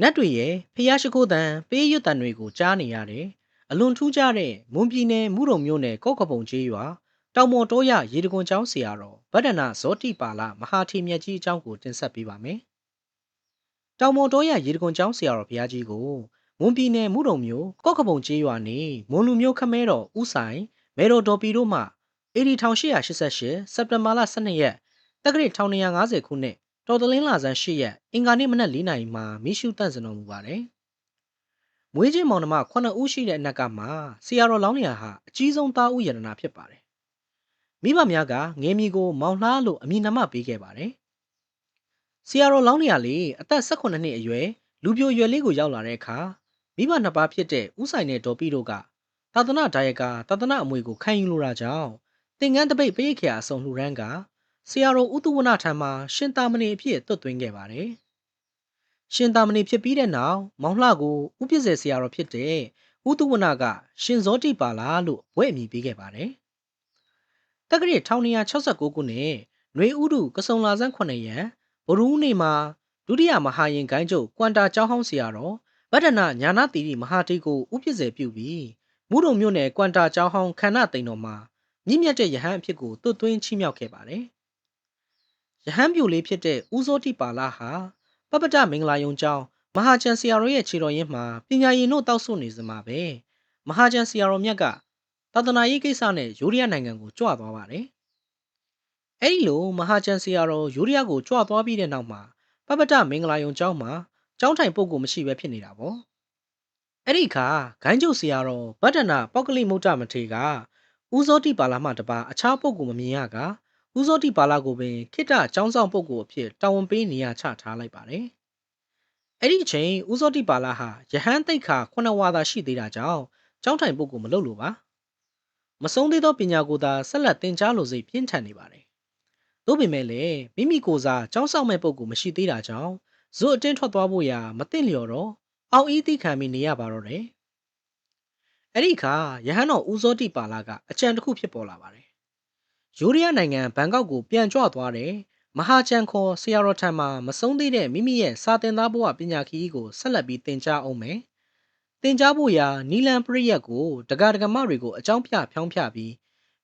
နတ်တွေရဲ့ဖျားရှိခိုးတန်ပေးရွတ်တန်တွေကိုကြားနေရတယ်အလွန်ထူးခြားတဲ့မွန်ပြည်နယ်မုရုံမြို့နယ်ကော့ကပုံကျေးရွာတောင်မော်တောရရေတကွန်ကျောင်းဆရာတော်ဗဒ္ဒနာဇောတိပါလမဟာထေမြတ်ကြီးအကြောင်းကိုတင်ဆက်ပေးပါမယ်တောင်မော်တောရရေတကွန်ကျောင်းဆရာတော်ဘုရားကြီးကိုမွန်ပြည်နယ်မုရုံမြို့ကော့ကပုံကျေးရွာနေမွန်လူမျိုးခမဲတော်ဦးဆိုင်မေတော်ဒေါ်ပီတို့မှအေဒီ1888စက်တင်ဘာလ12ရက်တက္ကရာ1250ခုနှစ် တော်တလင်းလာဆန်း၈ရက်အင်္ဂါနေ့မနက်၄နာရီမှာမိရှုတန့်စင်တော်မူပါတယ်။မွေးချင်းမောင်နှမ9ဦးရှိတဲ့အနက်ကမှဆရာတော်လောင်းလျာဟာအကြီးဆုံးသားဦးယရနာဖြစ်ပါတယ်။မိဘများကငယ်မီကိုမောင်လှလို့အမည်နာမပေးခဲ့ပါတယ်။ဆရာတော်လောင်းလျာလေးအသက်18နှစ်အရွယ်လူပြိုရွယ်လေးကိုရောက်လာတဲ့အခါမိဘနှစ်ပါးဖြစ်တဲ့ဦးဆိုင်နဲ့ဒေါ်ပီတို့ကသာသနာဒါယကသာသနာအမွေကိုခံယူလိုတာကြောင့်သင်္ကန်းတပိတ်ပိတ်ခရာအစုံလှူရန်က ဆရာတော်ဦးသူဝနထံမှာရှင်သာမဏေအဖြစ်သွတ်သွင်းခဲ့ပါတယ်။ရှင်သာမဏေဖြစ်ပြီးတဲ့နောက်မောင်လှကိုဥပစ္စေဆရာတော်ဖြစ်တဲ့ဦးသူဝနကရှင်ဇောတိပါလာလို့ဝဲ့အမည်ပေးခဲ့ပါတယ်။တက္ကရာ1269ခုနှစ်နွေဥဒုကစုံလာဆန်း9ရက်ဘရူးနေ့မှာဒုတိယမဟာရင်ဂိုင်းချုပ်ကွမ်တာကျောင်းဟောင်းဆရာတော်ဗဒ္ဒနာညာနာတိရိမဟာတေကိုဥပစ္စေပြုပြီးမုဒုံမြို့နယ်ကွမ်တာကျောင်းဟောင်းခန္ဓာတိန်တော်မှာမြင့်မြတ်တဲ့ယဟန်အဖြစ်ကိုသွတ်သွင်းချီးမြှောက်ခဲ့ပါတယ်။ ယဟန်ပြူလေးဖြစ်တဲ့ဦးစောတိပါလာဟာပပတမင်္ဂလာယုံကျောင်းမဟာကျန်ဆရာတော်ရဲ့ခြေတော်ရင်းမှာပညာရင်တို့တောက်ဆွနေစမှာပဲမဟာကျန်ဆရာတော်မြတ်ကသာသနာရေးကိစ္စနဲ့ယူရီးယားနိုင်ငံကိုကြွသွားပါတယ်။အဲဒီလိုမဟာကျန်ဆရာတော်ယူရီးယားကိုကြွသွားပြီးတဲ့နောက်မှာပပတမင်္ဂလာယုံကျောင်းမှာကျောင်းထိုင်ပုဂ္ဂိုလ်မရှိဘဲဖြစ်နေတာပေါ့။အဲ့ဒီခါဂိုင်းကျုပ်ဆရာတော်ဗဒ္ဒနာပောက်ကလိမုဒ္ဒမထေကဦးစောတိပါလာမှတပါအခြားပုဂ္ဂိုလ်မမြင်ရက ဦးစောတိပါလာကိုပင်ခိတ္တចောင်းဆောင်ပုဂ္ဂိုလ်အဖြစ်တာဝန်ပေးနေရချထားလိုက်ပါတယ်။အဲ့ဒီအချိန်ဦးစောတိပါလာဟာယဟန်တိတ်ခါခုနဝါသာရှိသေးတာကြောင့်ကျောင်းထိုင်ပုဂ္ဂိုလ်မလုပ်လို့ပါ။မဆုံးသေးသောပညာကိုသာဆက်လက်သင်ကြားလိုစိတ်ပြင်းထန်နေပါတယ်။သို့ပေမဲ့လည်းမိမိကိုယ်စားကျောင်းဆောင်မဲ့ပုဂ္ဂိုလ်မရှိသေးတာကြောင့်ဇွတ်အတင်းထွက်သွားဖို့ရာမသင့်လျော်တော့အောင်ဤသိခံပြီးနေရပါတော့တယ်။အဲ့ဒီခါယဟန်တော်ဦးစောတိပါလာကအကြံတစ်ခုဖြစ်ပေါ်လာပါတယ် ယူရီးယားနိုင်ငံဘန်ကောက်ကိုပြန်ကြွသွားတဲ့မဟာချန်ခေါ်ဆရာတော်ထံမှာမဆုံးသေးတဲ့မိမိရဲ့စာသင်သားဘဝပညာခရီးကိုဆက်လက်ပြီးသင်ကြားအောင်မယ်။သင်ကြားဖို့ရာနီလန်ပရိယတ်ကိုတက္ကရာမတွေကိုအကြောင်းပြဖြောင်းပြပြီး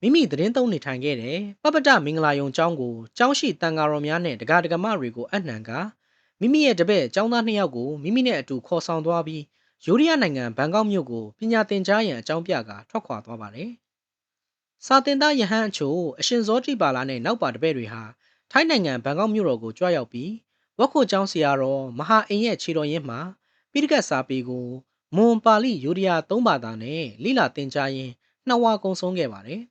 မိမိသတင်းသုံးနေထိုင်ခဲ့တဲ့ပပတမင်္ဂလာယုံကျောင်းကိုကျောင်းရှိတန်ဃာတော်များနဲ့တက္ကရာမတွေကိုအနှံကမိမိရဲ့တပည့်ကျောင်းသားနှစ်ယောက်ကိုမိမိနဲ့အတူခေါ်ဆောင်သွားပြီးယူရီးယားနိုင်ငံဘန်ကောက်မြို့ကိုပညာသင်ကြားရန်အကြောင်းပြကာထွက်ခွာသွားပါတယ်။ စာတင်သားယဟန်အချို့အရှင်ဇောတိပါလာနဲ့နောက်ပါတပည့်တွေဟာထိုင်းနိုင်ငံဘန်ကောက်မြို့တော်ကိုကြွရောက်ပြီးဝက်ခုကျောင်းဆရာတော်မဟာအိမ်ရဲ့ခြေတော်ရင်းမှာပိဋကတ်စာပေကိုမွန်ပါဠိယိုဒယာသုံးဘာသာနဲ့လိလာသင်ကြားရင်းနှစ်ဝါကုံဆုံးခဲ့ပါတယ်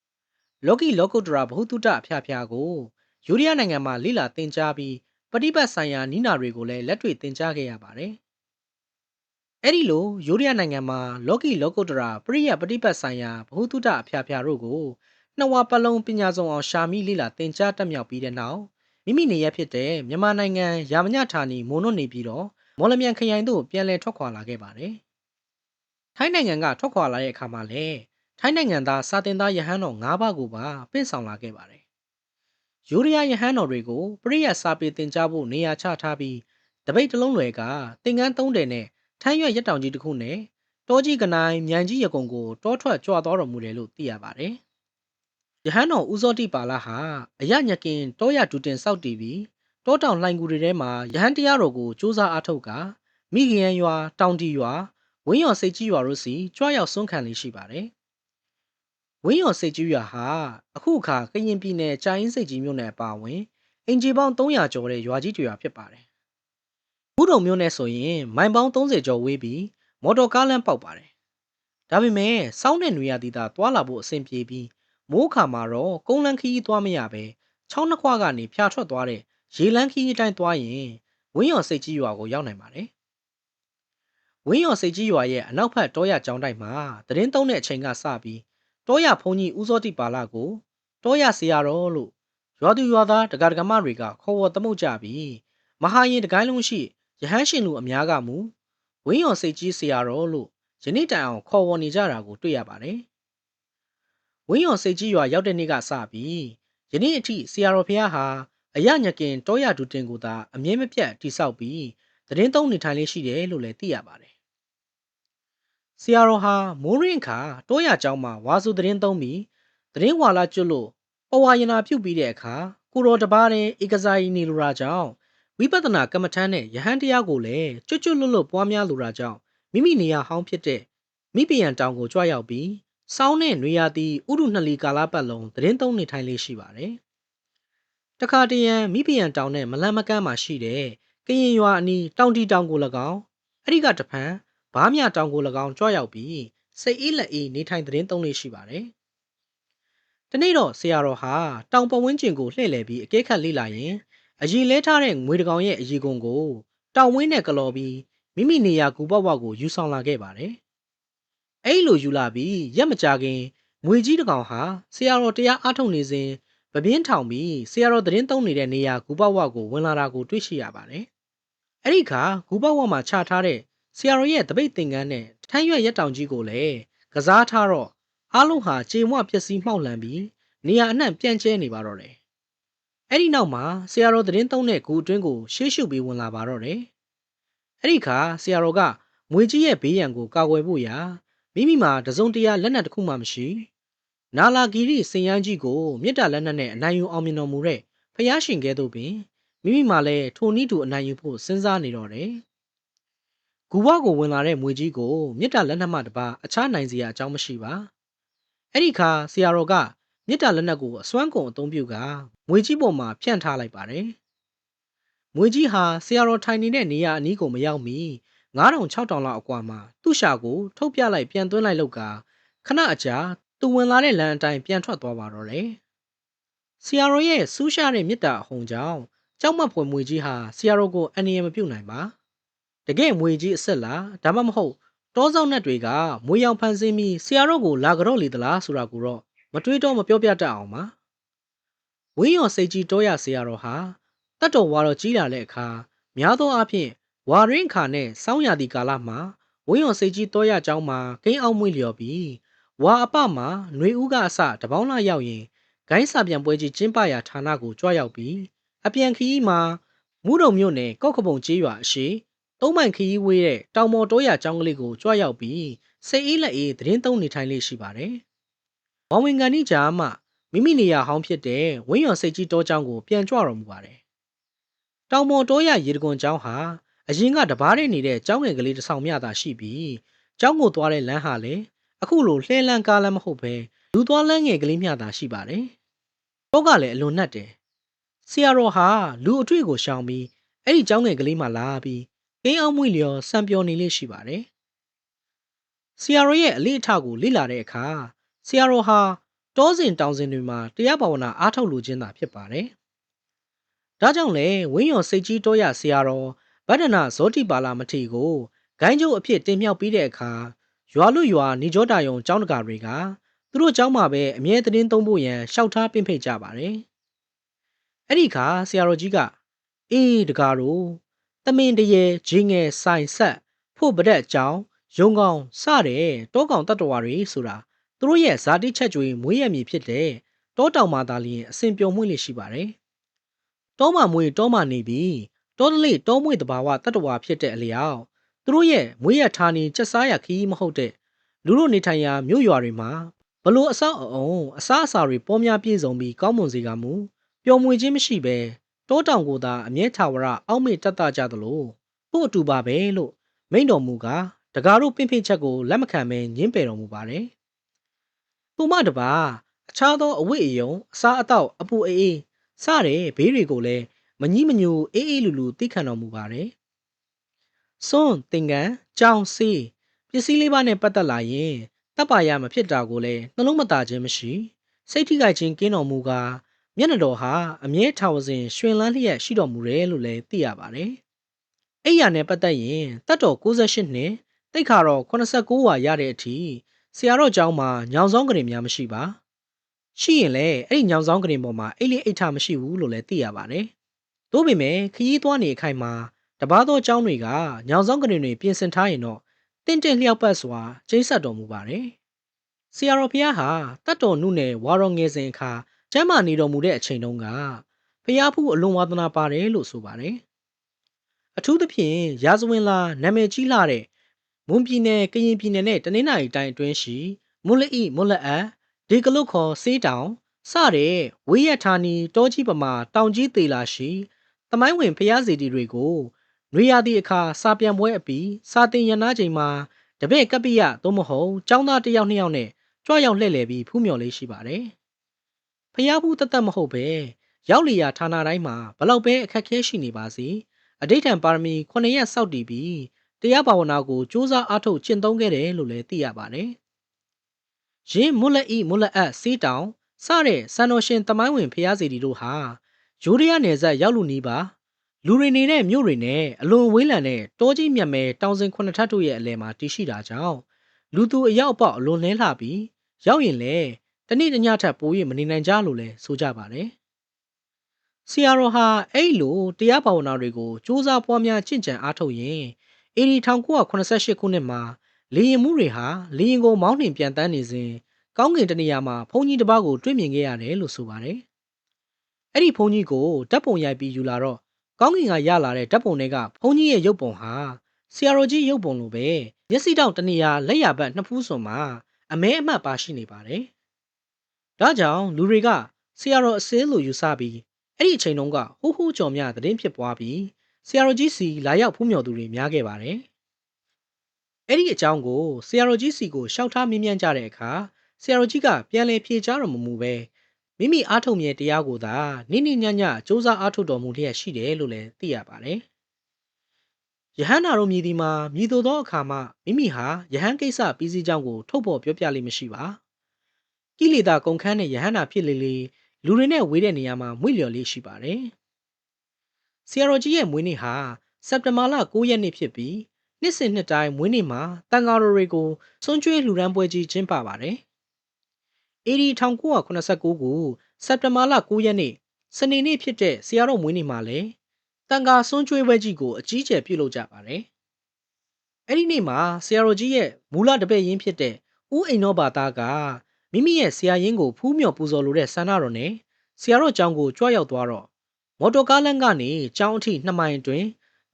။လောကီလောကုတ္တရာဘ ഹു တုတအဖျားဖျားကိုယိုဒယာနိုင်ငံမှာလိလာသင်ကြားပြီးပฏิပတ်ဆိုင်ရာနိနာတွေကိုလည်းလက်တွေ့သင်ကြားခဲ့ရပါတယ်။ အဲ့ဒီလိုယိုရီးယားနိုင်ငံမှာလောကီလောကုတ္တရာပရိယပฏิပတ်ဆိုင်ရာဘ ഹു တုတအဖျားဖျားတို့ကိုနှစ်ဝါပတ်လုံးပညာစုံအောင်ရှာမိလေ့လာသင်ကြားတက်မြောက်ပြီးတဲ့နောက်မိမိနေရဖြစ်တဲ့မြန်မာနိုင်ငံရာမညဌာနီမွန်နွတ်နေပြီးတော့မော်လမြိုင်ခရိုင်သို့ပြန်လည်ထွက်ခွာလာခဲ့ပါတယ်။ထိုင်းနိုင်ငံကထွက်ခွာလာတဲ့အခါမှာလည်းထိုင်းနိုင်ငံသားစာတင်သားယဟန်တော်၅ပါးကိုပါပင့်ဆောင်လာခဲ့ပါတယ်။ယူရီးယားယဟန်တော်တွေကိုပရိယစာပေသင်ကြားဖို့နေရာချထားပြီးတပိတ်တလုံးလွယ်ကသင်္ကန်း၃တယ်နဲ့ ထမ်းရွက်ရက်တောင်ကြီးတစ်ခုနဲ့တောကြီးကနိုင်မြိုင်ကြီးရကုံကိုတောထွက်ကြွသွားတော်မူတယ်လို့သိရပါတယ်။ယဟန်တော်ဦးစောတိပါလာဟာအရညကင်တောရဒူတင်စောက်တီပြီးတောတောင်လှိုင်ကူတွေထဲမှာယဟန်တရားတော်ကိုစူးစမ်းအားထုတ်ကမိခင်ရန်ရွာတောင်တီရွာဝင်းရော်စိတ်ကြီးရွာတို့စီကြွရောက်ဆွန့်ခံလေးရှိပါတယ်။ဝင်းရော်စိတ်ကြီးရွာဟာအခုအခါကရင်ပြည်နယ်ကြာအင်းစိတ်ကြီးမြို့နယ်အပါအဝင်အင်ဂျီပေါင်း300ကျော်တဲ့ရွာကြီးတွေရွာဖြစ်ပါတယ် ဘူးတုံမျိုးနဲ့ဆိုရင်မိုင်ပေါင်း30ကျော်ဝေးပြီးမော်တော်ကားလမ်းပေါက်ပါတယ်။ဒါပေမဲ့စောင်းတဲ့နွေရသီးသာတွာလာဖို့အဆင်ပြေပြီးမိုးခါမှာတော့ကုန်းလန်းခီးသွားမရပဲချောင်းနှစ်ခွကနေဖျာထွက်သွားတဲ့ရေလန်းခီးအတိုင်းသွားရင်ဝင်းရော်စိတ်ကြီးရွာကိုရောက်နိုင်ပါတယ်။ဝင်းရော်စိတ်ကြီးရွာရဲ့အနောက်ဘက်တောရကျောင်းတိုက်မှာတရင်သုံးတဲ့အချိန်ကစပြီးတောရဖုန်ကြီးဦးစောတိပါလာကိုတောရဆရာတော်လို့ရွာသူရွာသားတက္ကရာမတွေကခေါ်ဝေါ်သမုတ်ကြပြီးမဟာရင်တကိုင်းလုံးရှိ ယဟန်ရှင်လူအများကမူဝင်းရော်စိတ်ကြီးဆရာတော်လို့ယနေ့တိုင်အောင်ခေါ်ဝေါ်နေကြတာကိုတွေ့ရပါတယ်။ဝင်းရော်စိတ်ကြီးရွာရောက်တဲ့နေ့ကစပြီးယနေ့အထိဆရာတော်ဖះဟာအယညကင်တောရဒူတင်ကိုသာအမြဲမပြတ်တိဆောက်ပြီးသတင်းသုံးနေထိုင်လေးရှိတယ်လို့လည်းသိရပါတယ်။ဆရာတော်ဟာမိုးရင်းခါတောရကျောင်းမှာဝါစုသတင်းသုံးပြီးသတင်းဝါလာကျွတ်လို့ပဝါယနာပြုတ်ပြီးတဲ့အခါကိုတော်တပါးတဲ့ဧကစားကြီးနေလိုရာကြောင့် ဝိပဿနာကမ္မထမ်းနဲ့ယဟန်တရားကိုလည်းကျွတ်ကျွတ်လွတ်လွတ်ပွားများလိုရာကြောင့်မိမိနေရာဟောင်းဖြစ်တဲ့မိပယံတောင်ကိုကြွရောက်ပြီးစောင်းနဲ့နွေရာသီဥရုနှစ်လီကာလပတ်လုံးသတင်းသုံးနေထိုင်လေးရှိပါတယ်။တခါတရံမိပယံတောင်နဲ့မလန်းမကန်းမှာရှိတဲ့ကရင်ရွာအနီးတောင်တီတောင်ကို၎င်းအဲ့ဒီကတဖန်ဘားမြတောင်ကို၎င်းကြွရောက်ပြီးစိတ်အေးလက်အေးနေထိုင်သတင်းသုံးလေးရှိပါတယ်။ဒီနေ့တော့ဆရာတော်ဟာတောင်ပဝင်းကျင်ကိုလှည့်လည်ပြီးအကဲခတ်လေ့လာရင် အရီလဲထားတဲ့ငွေတကောင်ရဲ့အရီကုံကိုတောင်ဝင်းနဲ့ကလော်ပြီးမိမိနေရာကူပေါက်ပေါက်ကိုယူဆောင်လာခဲ့ပါတယ်။အဲ့လိုယူလာပြီးရက်မကြခင်ငွေကြီးတကောင်ဟာဆရာတော်တရားအားထုတ်နေစဉ်ပပင်းထောင်ပြီးဆရာတော်သတင်းသုံးနေတဲ့နေရာကူပေါက်ပေါက်ကိုဝင်လာတာကိုတွေ့ရှိရပါတယ်။အဲ့ဒီခါကူပေါက်ပေါက်မှာချထားတဲ့ဆရာတော်ရဲ့တပိတ်သင်္ကန်းနဲ့ထမ်းရွက်ရက်တောင်ကြီးကိုလည်းကစားထားတော့အားလုံးဟာကြေမွပျက်စီးမှောက်လန့်ပြီးနေရာအနှံ့ပြန့်ကျဲနေပါတော့တယ်။ အဲ့ဒီနောက်မှာဆရာတော်သတင်းသုံးတဲ့ဂူအတွင်းကိုရှေးရှုပ်ပြီးဝင်လာပါတော့တယ်။အဲ့ဒီခါဆရာတော်ကမွေကြီးရဲ့ဘေးရန်ကိုကာကွယ်ဖို့ရာမိမိမှာတစုံတရာလက်နက်တစ်ခုမှမရှိ။နာလာဂီရီစင်ယန်းကြီးကိုမြေတားလက်နက်နဲ့အနိုင်ယူအောင်မြင်တော်မူတဲ့ဖျားရှင်ကဲ့သို့ပင်မိမိမှာလည်းထိုနည်းတူအနိုင်ယူဖို့စဉ်းစားနေတော့တယ်။ဂူဘကိုဝင်လာတဲ့မွေကြီးကိုမြေတားလက်နက်မှတပါအခြားနိုင်စရာအကြောင်းမရှိပါ။အဲ့ဒီခါဆရာတော်က မြေတားလက်နက်ကိုအစွမ်းကုန်အသုံးပြုကမွေကြီးပေါ်မှာဖြန့်ထားလိုက်ပါတယ်။မွေကြီးဟာဆရာတော်ထိုင်နေတဲ့နေရာအနီးကိုမရောက်မီ9000 6000လောက်အကွာမှာသူ့ရှာကိုထုတ်ပြလိုက်ပြန်သွင်းလိုက်လောက်ကခဏအကြာသူဝင်လာတဲ့လမ်းအတိုင်းပြန်ထွက်သွားပါတော့တယ်။ဆရာတော်ရဲ့စူးရှာတဲ့မေတ္တာအဟုန်ကြောင့်ကြောက်မက်ဖွယ်မွေကြီးဟာဆရာတော်ကိုအန္တရာယ်မပြုတ်နိုင်ပါ။တကယ်မွေကြီးအစ်စ်လားဒါမှမဟုတ်တောဆောင်နှက်တွေကမွေရောင်ဖန်ဆင်းပြီးဆရာတော်ကိုလာကြော့လေသလားဆိုတာကိုတော့ မတွေးတော့မပြောပြတတ်အောင်ပါ။ဝင်းရော်စိတ်ကြီးတောရဆရာတော်ဟာတတ်တော်ဝါတော်ကြီးလာတဲ့အခါများသောအားဖြင့်ဝါရင်းခါနဲ့စောင်းရသည့်ကာလမှာဝင်းရော်စိတ်ကြီးတောရเจ้าမှာဂိမ်းအောင်မွေ့လျော်ပြီးဝါအပမှာຫນွေဦးကအစတပေါင်းလာရောက်ရင်ဂိုင်းစာပြန်ပွဲကြီးကျင်းပရာဌာနကိုကြွရောက်ပြီးအပြန်ခီးမှာမူးတုံမြို့နယ်ကော့ကပုံကျေးရွာအရှိသုံးမိုင်ခီးဝေးတဲ့တောင်မော်တောရเจ้าကလေးကိုကြွရောက်ပြီးစိတ်အေးလက်အေးသတင်းသုံးနေထိုင်လေးရှိပါတယ်။ ဝမ်ဝင်ကန်ဤကြားမှမိမိနေရာဟောင်းဖြစ်တဲ့ဝင်းရော်စိတ်ကြီးတောချောင်းကိုပြန်ကြွတော်မူပါတယ်။တောင်ပေါ်တောရရေတကွန်ချောင်းဟာအရင်ကတပားနဲ့နေတဲ့ကျောင်းငယ်ကလေးတစ်ဆောင်မြတာရှိပြီးကျောင်းကိုသွားတဲ့လမ်းဟာလည်းအခုလိုလှဲလန်းကားလမ်းမဟုတ်ပဲလူသွားလမ်းငယ်ကလေးမြတာရှိပါတယ်။တောကလည်းအလွန်နှက်တယ်။ဆရာတော်ဟာလူအတွေ့ကိုရှောင်ပြီးအဲ့ဒီကျောင်းငယ်ကလေးမှလာပြီးကင်းအောင်မွေလျော်စံပျော်နေလေးရှိပါတယ်။ဆရာတော်ရဲ့အလေးအထကိုလေ့လာတဲ့အခါ ဆရာတော်ဟာတောစဉ်တောင်စဉ်တွေမှာတရားဘာဝနာအားထုတ်လိုခြင်းသာဖြစ်ပါတယ်။ဒါကြောင့်လေဝင်းရော်စိတ်ကြီးတောရဆရာတော်ဗဒ္ဒနာဇောတိပါလာမထေကိုဂိုင်းကျုပ်အဖြစ်တင်မြှောက်ပြီးတဲ့အခါရွာလူရွာနေကြောတာယုံကျောင်းတကာတွေကသူတို့ကျောင်းမှာပဲအမြဲတမ်းသုံးဖို့ရန်ရှောက်ထားပင့်ဖိတ်ကြပါတယ်။အဲ့ဒီခါဆရာတော်ကြီးကအေးတကာတို့တမင်တရေဂျင်းငယ်ဆိုင်ဆက်ဖို့ပဒက်ကျောင်းရုံကောင်စတဲ့တောကောင်တတ္တဝါတွေဆိုတာ သူတို့ရဲ့ဇာတိချက်ကြွေမွေးရမည်ဖြစ်တဲ့တောတောင်မှာသာလျှင်အစဉ်ပြုံမွေ့လိရှိပါတယ်။တောမှာမွေးတောမှာနေပြီးတောတလေးတောမွေ့တဘာဝတတ္တဝါဖြစ်တဲ့အလျောက်သူတို့ရဲ့မွေးရထားနေချက်စားရခီးမဟုတ်တဲ့လူတို့နေထိုင်ရာမြို့ရွာတွေမှာဘလို့အဆောက်အအုံအစားအစာတွေပေါ်များပြည့်စုံပြီးကောင်းမွန်စေကမူပျော်မွေခြင်းမရှိပဲတောတောင်ကိုသာအမြဲထာဝရအောက်မေ့တတ်တာကြသလိုဖို့အတူပါပဲလို့မိန့်တော်မူကားတကားတို့ပင့်ဖိတ်ချက်ကိုလက်မခံဘဲညင်းပယ်တော်မူပါတယ်။ သူမတပါအခြားသောအဝိအယုံအစားအသောက်အပူအေးအေးစတဲ့ဘေးတွေကိုလည်းမကြီးမညိုအေးအေးလူလူသိခံတော်မူပါတယ်။စွန်းသင်္ကန်းကြောင်စီးပစ္စည်းလေးပါးနဲ့ပတ်သက်လာရင်တပ်ပါရမဖြစ်တာကိုလည်းနှလုံးမသာခြင်းမရှိစိတ်ထိခိုက်ခြင်းကင်းတော်မူကားမျက်နှာတော်ဟာအမြဲထာဝစဉ်ရှင်လန်းလျက်ရှိတော်မူတယ်လို့လည်းသိရပါတယ်။အဲ့ရနဲ့ပတ်သက်ရင်တတ်တော်68နှစ်တိတ်ခါတော့89ဝါရတဲ့အထိ ဆရာတော်ကျောင်းမှာညောင်ဆောင်ကရင်များမရှိပါ။ရှိရင်လည်းအဲ့ဒီညောင်ဆောင်ကရင်ပေါ်မှာအိတ်လေးအိတ်ထမရှိဘူးလို့လည်းသိရပါတယ်။သို့ပေမဲ့ခရီးသွားနေအခိုင်မှာတပားသောကျောင်းတွေကညောင်ဆောင်ကရင်တွေပြင်ဆင်ထားရင်တော့တင့်တင့်လျောက်ပတ်စွာကျိန်းဆက်တော်မူပါတယ်။ဆရာတော်ဘုရားဟာတတ်တော်နုနယ်ဝါတော်ငယ်စဉ်အခါကျမ်းမာနေတော်မူတဲ့အချိန်တုန်းကဘုရားဖူးအလွန်ဝါသနာပါတယ်လို့ဆိုပါတယ်။အထူးသဖြင့်ရာဇဝင်လာနာမည်ကြီးလာတဲ့ မွန်ပြည်နယ်ကရင်ပြည်နယ်နဲ့တနင်္သာရီတိုင်းအတွင်းရှိမွတ်လအိမွတ်လအပ်ဒေကလုတ်ခေါ်စေးတောင်စတဲ့ဝေးရဌာနီတောကြီးပမာတောင်ကြီးသေးလာရှိတမိုင်းဝင်ဖျားစီတီတွေကိုနွေရာသီအခါစာပြန်ပွဲအပြီးစာတင်ရနာချိန်မှာတပည့်ကပ္ပိယသို့မဟုတ်ចောင်းသားတစ်ယောက်နှစ်ယောက်နဲ့ကြွရောက်လှည့်လည်ပြီးဖူးမြော်လေးရှိပါတယ်။ဖျားဘူးတသက်မဟုတ်ပဲရောက်လျာဌာနတိုင်းမှာဘလောက်ပဲအခက်ခဲရှိနေပါစေအဋိဌံပါရမီ9ရက်စောက်တည်ပြီး တရားဘာဝနာကိုစ조사အားထုတ်ကျင့်သုံးခဲ့တယ်လို့လည်းသိရပါတယ်။ယင်းမွတ်လက်ဤမွတ်လက်အပ်စီးတောင်စတဲ့စံတော်ရှင်တမိုင်းဝင်ဖျားစီတီတို့ဟာယူရီးယားနယ်စပ်ရောက်လူနီးပါလူတွေနေတဲ့မြို့တွေနဲ့အလွန်ဝေးလံတဲ့တောကြီးမြတ်မဲတောင်စင်ခုနှစ်ထပ်တို့ရဲ့အလယ်မှာတည်ရှိတာကြောင့်လူသူအရောက်အပေါက်အလွန်လဲလှပြီးရောက်ရင်လည်းတနေ့တညထပ်ပိုးရမနေနိုင်ကြလို့လည်းဆိုကြပါတယ်။ဆီယာရိုဟာအဲ့လိုတရားဘာဝနာတွေကိုစူးစမ်းပွားများကျင့်ကြံအားထုတ်ရင် အေဒီ1988ခုနှစ်မှာလေရင်မှုတွေဟာလေရင်ကိုမောင်းနှင်ပြန်တန်းနေစဉ်ကောင်းကင်တနေရာမှာဘုန်းကြီးတစ်ပါးကိုတွေ့မြင်ခဲ့ရတယ်လို့ဆိုပါတယ်။အဲ့ဒီဘုန်းကြီးကိုဓာတ်ပုံရိုက်ပြီးယူလာတော့ကောင်းကင်ကရလာတဲ့ဓာတ်ပုံတွေကဘုန်းကြီးရဲ့ရုပ်ပုံဟာဆီယာရိုကြီးရုပ်ပုံလိုပဲမျက်စိတောင်တနေရာလက်ရဘက်နှစ်ဖူးစွန်မှာအမဲအမှတ်ပါရှိနေပါတယ်။ဒါကြောင့်လူတွေကဆီယာရိုအစင်းလိုယူဆပြီးအဲ့ဒီအချိန်တုန်းကဟိုးဟိုးကြော်မြသတင်းဖြစ်ပွားပြီး ဆီယာရိုကြီးစီလာရောက်ဖူးမြော်သူတွေများခဲ့ပါတယ်။အဲ့ဒီအကြောင်းကိုဆီယာရိုကြီးစီကိုရှောက်ထားမြင်းမြန်းကြတဲ့အခါဆီယာရိုကြီးကပြန်လည်ဖြေချတော်မမူပဲမိမိအားထုတ်မြဲတရားကိုသာနိနိညညစ조사အားထုတ်တော်မူလျက်ရှိတယ်လို့လည်းသိရပါတယ်။ယဟန်နာတို့မြည်ဒီမှာမြည်သို့သောအခါမှာမိမိဟာယဟန်ကိစ္စပြီးစီးကြောင်းကိုထုတ်ဖော်ပြောပြလိမ့်မရှိပါ။ကိလေသာကုန်ခန်းတဲ့ယဟန်နာဖြစ်လေလေလူတွေနဲ့ဝေးတဲ့နေရာမှာမွေ့လျော်လေးရှိပါတယ်။ ဆီယာရိုကြီးရဲ့မွေးနေ့ဟာစက်တဘာလ9ရက်နေ့ဖြစ်ပြီးနှစ်စဉ်နှစ်တိုင်းမွေးနေ့မှာတန်ဃာတော်တွေကိုစွန့်ကြွေးလှူဒန်းပွဲကြီးကျင်းပပါတယ်။ AD 1989ကိုစက်တင်ဘာလ9ရက်နေ့စနေနေ့ဖြစ်တဲ့ဆရာတော်မွေးနေ့မှာလည်းတန်ခါဆွန်းကျွေးပွဲကြီးကိုအကြီးကျယ်ပြုလုပ်ကြပါတယ်။အဲ့ဒီနေ့မှာဆရာတော်ကြီးရဲ့မူလတပည့်ရင်းဖြစ်တဲ့ဦးအိမ်တော်ဘာသားကမိမိရဲ့ဆရာရင်းကိုဖူးမြော်ပူဇော်လိုတဲ့ဆန္ဒတော်နဲ့ဆရာတော်ကျောင်းကိုကြွရောက်သွားတော့ မော်တော်ကားလမ်းကနေကျောင်းအထိနှစ်မိုင်အတွင်း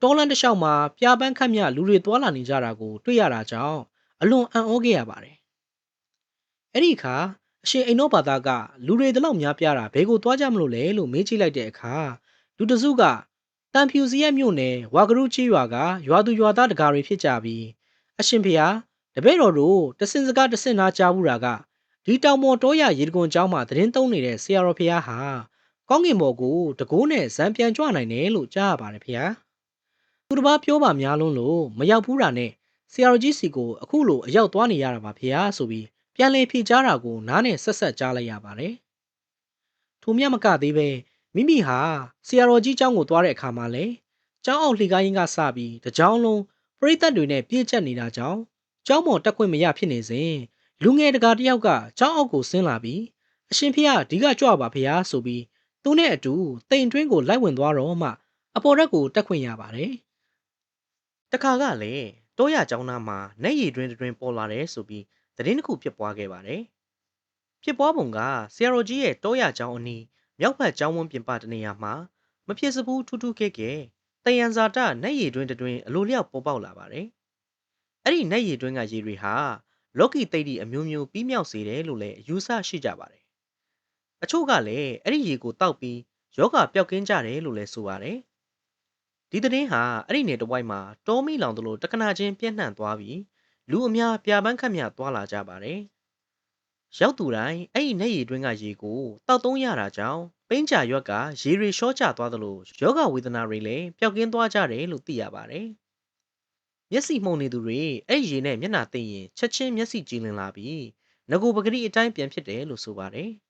တောလမ်းတစ်လျှောက်မှာပြာပန်းခတ်မြလူတွေသွားလာနေကြတာကိုတွေ့ရတာကြောင့်အလွန်အံ့ဩခဲ့ရပါတယ်။အဲ့ဒီအခါအရှင်အိမ်တော်ဘာသာကလူတွေတလောက်များပြားတာဘယ်ကိုသွားကြမလို့လဲလို့မေးကြည့်လိုက်တဲ့အခါလူတစုကတန်ဖြူစီရဲ့မြို့နယ်ဝါကရုချီရွာကရွာသူရွာသားတကာတွေဖြစ်ကြပြီးအရှင်ဖေဟာတပည့်တော်တို့တဆင်စကားတဆင်နာကြားဘူးတာကဒီတောင်ပေါ်တောရရေတကွန်ကျောင်းမှာသတင်းသုံးနေတဲ့ဆရာတော်ဖေဟာ ကောင်းကင်ဘော်ကိုတကိုးနဲ့ဇံပြန်ကြွနိုင်တယ်လို့ကြားရပါတယ်ဖေဟာသူတစ်ပါးပြောပါများလွန်းလို့မရောက်ဘူးတာနဲ့ဆရာတော်ကြီးစီကိုအခုလိုအရောက်သွားနေရတာပါဖေဟာဆိုပြီးပြန်လည်ဖြေကြားတာကိုနားနဲ့ဆက်ဆက်ကြားလိုက်ရပါတယ်။ထိုမြတ်မကသေးပဲမိမိဟာဆရာတော်ကြီးကျောင်းကိုသွားတဲ့အခါမှာလည်းကျောင်းအောင်လှေကားရင်ကစပြီးတကြောင်လုံးပရိသတ်တွေနဲ့ပြည့်ကျက်နေတာကြောင့်ကျောင်းပေါ်တက်ခွင့်မရဖြစ်နေစဉ်လူငယ်တကာတယောက်ကကျောင်းအောက်ကိုဆင်းလာပြီးအရှင်ဖေကဒီကကြွပါဖေဟာဆိုပြီး သူနဲ့အတူတိမ်တွင်းကိုလိုက်ဝင်သွားတော့မှအပေါ်ရက်ကိုတက်ခွင့်ရပါတယ်။တခါကလည်းတောရကျောင်းသားမှာနေရည်တွင်တွင်ပေါ်လာတယ်ဆိုပြီးသတင်းတစ်ခုဖြစ်ပွားခဲ့ပါတယ်။ဖြစ်ပွားပုံကဆရာတော်ကြီးရဲ့တောရကျောင်းအနီးမြောက်ဘက်ကျောင်းဝန်းပြင်ပတနေရာမှာမဖြစ်စဘူးထူးထူးခဲခဲတယံဇာတနတ်ရည်တွင်တွင်အလိုလျောက်ပေါ်ပေါက်လာပါတယ်။အဲ့ဒီနတ်ရည်တွင်ကရည်တွေဟာလော်ကီတိတ်တီအမျိုးမျိုးပြီးမြောက်စေတယ်လို့လည်းအယူဆရှိကြပါတယ်။ အချို့ကလည်းအဲ့ဒီရည်ကိုတောက်ပြီးယောဂပျောက်ကင်းကြတယ်လို့လည်းဆိုပါတယ်။ဒီသတင်းဟာအဲ့ဒီနေတဝိုက်မှာတောမီလောင်သလိုတက္ကနာချင်းပြန့်နှံ့သွားပြီးလူအများပြပန်းခတ်မြသွားလာကြပါတယ်။ရောက်သူတိုင်းအဲ့ဒီနေရည်တွင်းကရေကိုတောက်သုံးရတာကြောင့်ပိန်းချရွက်ကရေတွေရှော့ချသွားသလိုယောဂဝေဒနာတွေလည်းပျောက်ကင်းသွားကြတယ်လို့သိရပါတယ်။မျက်စိမှုန်နေသူတွေအဲ့ဒီရေနဲ့မျက်နှာသိရင်ချက်ချင်းမျက်စိကြည်လင်လာပြီးငကိုပကတိအတိုင်းပြန်ဖြစ်တယ်လို့ဆိုပါတယ်။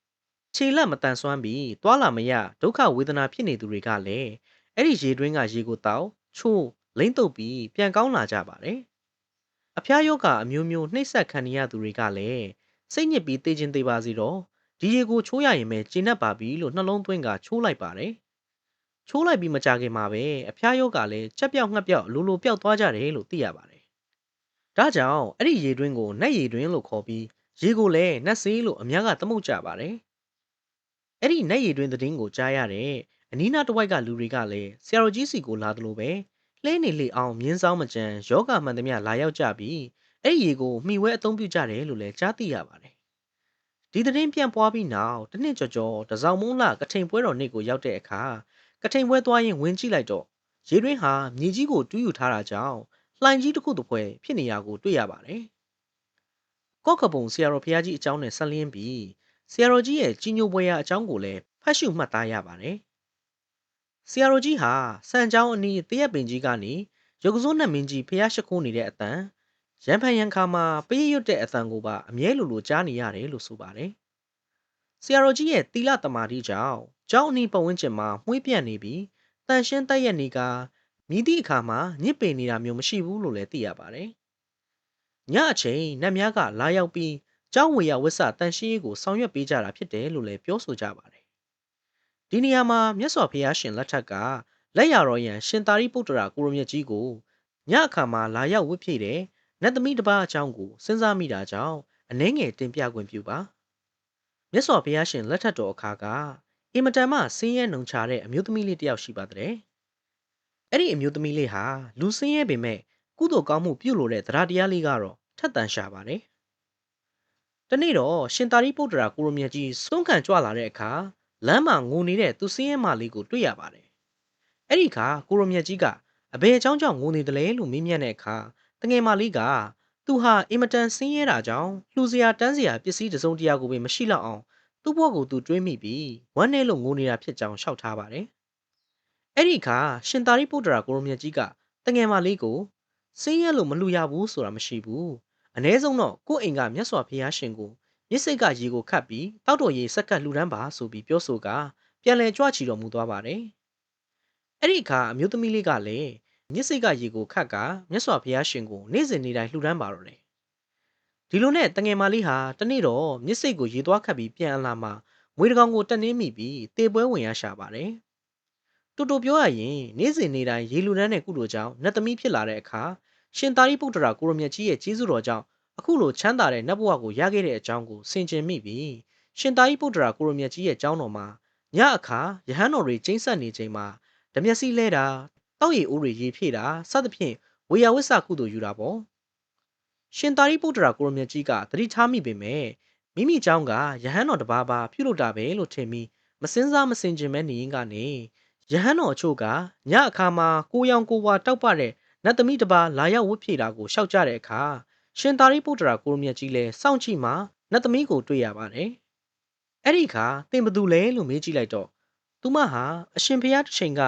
ခြေလက်မတန်ဆွမ်းပြီးသွာလာမရဒုက္ခဝေဒနာဖြစ်နေသူတွေကလည်းအဲ့ဒီရေတွင်းကရေကိုတောက်ချိုးလိမ့်တုပ်ပြီးပြန်ကောင်းလာကြပါတယ်။အဖျားယောဂအမျိုးမျိုးနှိပ်စက်ခံရသူတွေကလည်းစိတ်ညစ်ပြီးတေးချင်းသေးပါစီတော့ဒီရေကိုချိုးရရင်ပဲကျဉ်တ်ပါပြီလို့နှလုံးသွင်းကချိုးလိုက်ပါတယ်ချိုးလိုက်ပြီးမကြခင်မှာပဲအဖျားယောဂလည်းချက်ပြောက်ငှက်ပြောက်လိုလိုပျောက်သွားကြတယ်လို့သိရပါတယ်ဒါကြောင့်အဲ့ဒီရေတွင်းကိုနတ်ရေတွင်းလို့ခေါ်ပြီးရေကိုလည်းနတ်ဆေးလို့အများကသမုတ်ကြပါတယ် အဲ့ဒီနတ်ရေတွင်းသတင်းကိုကြားရတဲ့အနီးနားတစ်ဝိုက်ကလူတွေကလည်းဆရာတော်ကြီးစီကိုလာသလိုပဲလှဲနေလေအောင်မြင်းဆောင်မကြံယောဂမှန်သမျှလာရောက်ကြပြီးအဲ့ဒီရေကိုမှီဝဲအသုံးပြုကြတယ်လို့လည်းကြားသိရပါတယ်ဒီသတင်းပြန့်ပွားပြီးနောက်တစ်နှစ်ကျော်ကျော်တစောင်းမုံလကထိန်ပွဲတော်နေ့ကိုရောက်တဲ့အခါကထိန်ပွဲသွားရင်ဝင်ကြည့်လိုက်တော့ရေတွင်းဟာမြေကြီးကိုတူးယူထားတာကြောင့်လှိုင်ကြီးတစ်ခုတစ်ဖွဲဖြစ်နေရကိုတွေ့ရပါတယ်ကော့ကပုံဆရာတော်ဘုရားကြီးအကြောင်းနဲ့ဆက်လင်းပြီး ဆရာတော်ကြီးရဲ့ကြီးညိုပွဲရာအကြောင်းကိုလည်းဖတ်ရှုမှတ်သားရပါတယ်ဆရာတော်ကြီးဟာစံကြောင်းအနီးတရက်ပင်ကြီးကနေရုပ်စိုးနဲ့မင်းကြီးဖះရှိခိုးနေတဲ့အတန်ရန်ဖန်ရန်ခါမှာပေးရွတ်တဲ့အတန်ကိုပါအမြဲလိုလိုကြားနေရတယ်လို့ဆိုပါတယ်။ဆရာတော်ကြီးရဲ့တီလတမာတိကြောင့်ကျောင်းအနီးပတ်ဝန်းကျင်မှာမှုေးပြန့်နေပြီးတန်ရှင်းတက်ရက်နေကမြည်သည့်အခါမှာညစ်ပင်နေတာမျိုးမရှိဘူးလို့လည်းသိရပါတယ်။ညအချိန်နတ်များကလာရောက်ပြီး ကျောင်းဝေရဝစ်ဆတန်ရှင်းရေးကိုဆောင်ရွက်ပေးကြတာဖြစ်တယ်လို့လည်းပြောဆိုကြပါတယ်။ဒီနေရာမှာမြတ်စွာဘုရားရှင်လက်ထက်ကလက်ရတော်ရန်ရှင်သာရိပုတ္တရာကိုရမြတ်ကြီးကိုညအခါမှာလာရောက်ဝတ်ဖြည့်တဲ့နတ်သမီးတစ်ပါးအကြောင်းကိုစဉ်းစားမိတာကြောင့်အနှဲငယ်တင်ပြခွင့်ပြုပါမြတ်စွာဘုရားရှင်လက်ထက်တော်အခါကအင်မတန်မှဆင်းရဲနှုံချတဲ့အမျိုးသမီးလေးတစ်ယောက်ရှိပါတဲ့အဲ့ဒီအမျိုးသမီးလေးဟာလူဆင်းရဲပေမဲ့ကုသိုလ်ကောင်းမှုပြုလို့တဲ့တရားတရားလေးကတော့ထက်တန်ရှာပါတယ် တနေ့တော့ရှင်သာရိပုတ္တရာကိုရမြတ်ကြီးစွန့်ခံကြွလာတဲ့အခါလမ်းမှာငိုနေတဲ့သူဆင်းရဲမလေးကိုတွေ့ရပါတယ်အဲ့ဒီအခါကိုရမြတ်ကြီးကအဘယ်အကြောင်းကြောင့်ငိုနေတယ်လဲလို့မေးမြန်းတဲ့အခါတငယ်မလေးကသူဟာအင်မတန်ဆင်းရဲတာကြောင့်လှူစရာတန်းစရာပစ္စည်းတစ်စုံတရာကိုပဲမရှိတော့အောင်သူ့ဘဝကိုသူတွေးမိပြီးဝမ်းနဲ့လို့ငိုနေတာဖြစ်ကြောင်းရှောက်ထားပါတယ်။အဲ့ဒီအခါရှင်သာရိပုတ္တရာကိုရမြတ်ကြီးကတငယ်မလေးကိုဆင်းရဲလို့မလှူရဘူးဆိုတာမရှိဘူး။ အ ਨੇ ဆုံးတော့ကိုယ့်အိမ်ကမြတ်စွာဘုရားရှင်ကိုမြစ်စိတ်ကရေကိုခတ်ပြီးတောက်တော်ရေစက္ကပ်လှူဒန်းပါဆိုပြီးပြောဆိုကပြန်လည်ကြွချီတော်မူသွားပါတယ်။အဲ့ဒီအခါအမျိုးသမီးလေးကလည်းမြစ်စိတ်ကရေကိုခတ်ကမြတ်စွာဘုရားရှင်ကိုနေ့စဉ်နေ့တိုင်းလှူဒန်းပါတော့တယ်ဒီလိုနဲ့တငယ်မလေးဟာတနေ့တော့မြစ်စိတ်ကိုရေသွားခတ်ပြီးပြန်အလာမှာငွေတကောင်ကိုတက်နှင်းမိပြီးတေပွဲဝင်ရရှာပါတယ်တူတူပြောရရင်နေ့စဉ်နေ့တိုင်းရေလူဒန်းတဲ့ကုလိုကြောင့်နတ်သမီးဖြစ်လာတဲ့အခါ ရှင်သာရိပုတ္တရာကိုရမြတ်ကြီးရဲ့ကျေးဇူးတော်ကြောင့်အခုလိုချမ်းသာတဲ့နတ်ဘဝကိုရခဲ့တဲ့အကြောင်းကိုဆင်ခြင်မိပြီ။ရှင်သာရိပုတ္တရာကိုရမြတ်ကြီးရဲ့ကျောင်းတော်မှာညအခါရဟန်းတော်တွေကျင်းဆက်နေချိန်မှာဓမျက်စိလဲတာတောက်ရည်အိုးတွေရေဖြည့်တာစသဖြင့်ဝေယဝစ္စကုသိုလ်ယူတာပေါ့။ရှင်သာရိပုတ္တရာကိုရမြတ်ကြီးကသတိထားမိပေမဲ့မိမိကျောင်းကရဟန်းတော်တစ်ပါးပါပြုလုပ်တာပဲလို့ထင်ပြီးမစင်စားမစင်ကျင်ပဲနေရင်ကနေရဟန်းတော်အချို့ကညအခါမှာကိုယောင်ကိုဝါတောက်ပတဲ့ နတ်သမီးတပါးလာရောက်ဝတ်ဖြည့်တာကိုရှောက်ကြတဲ့အခါရှင်သာရိပုတ္တရာကိုရမြတ်ကြီးလည်းစောင့်ကြည့်မှနတ်သမီးကိုတွေ့ရပါတယ်အဲ့ဒီအခါသင်ဘသူလဲလို့မေးကြည့်လိုက်တော့သူမဟာအရှင်ဘုရားတစ်ချိန်က